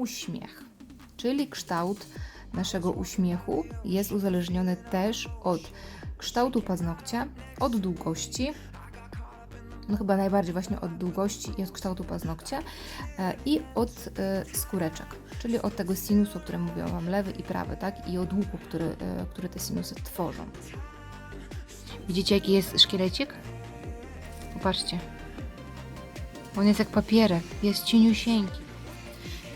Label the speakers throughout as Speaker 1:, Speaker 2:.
Speaker 1: uśmiech, czyli kształt naszego uśmiechu jest uzależniony też od kształtu paznokcia, od długości, no chyba najbardziej właśnie od długości i od kształtu paznokcia e, i od e, skóreczek, czyli od tego sinusu, o którym mówiłam Wam, lewy i prawy, tak? I od łuku, który, e, który te sinusy tworzą. Widzicie, jaki jest szkielecik? Popatrzcie. On jest jak papierek, jest cieniusieńki.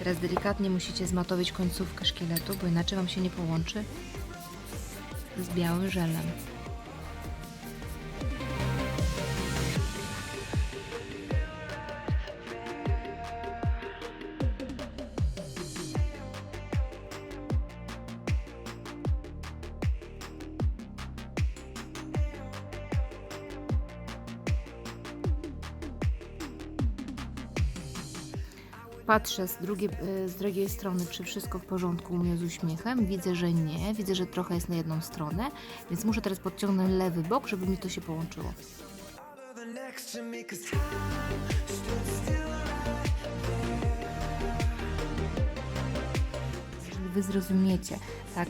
Speaker 1: Teraz delikatnie musicie zmatowić końcówkę szkieletu, bo inaczej Wam się nie połączy z białym żelem. Patrzę z drugiej, y, z drugiej strony, czy wszystko w porządku u mnie z uśmiechem. Widzę, że nie. Widzę, że trochę jest na jedną stronę, więc muszę teraz podciągnąć lewy bok, żeby mi to się połączyło. Jeżeli Wy zrozumiecie, tak,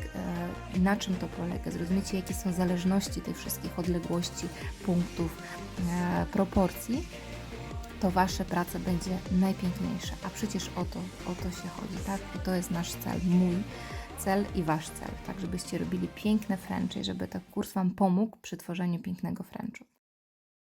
Speaker 1: e, na czym to polega, zrozumiecie, jakie są zależności tych wszystkich odległości, punktów, e, proporcji, to Wasze prace będzie najpiękniejsze. A przecież o to, o to się chodzi, tak? I to jest nasz cel, mój cel i Wasz cel, tak? Żebyście robili piękne Frenchy, żeby ten kurs Wam pomógł przy tworzeniu pięknego Frenchu.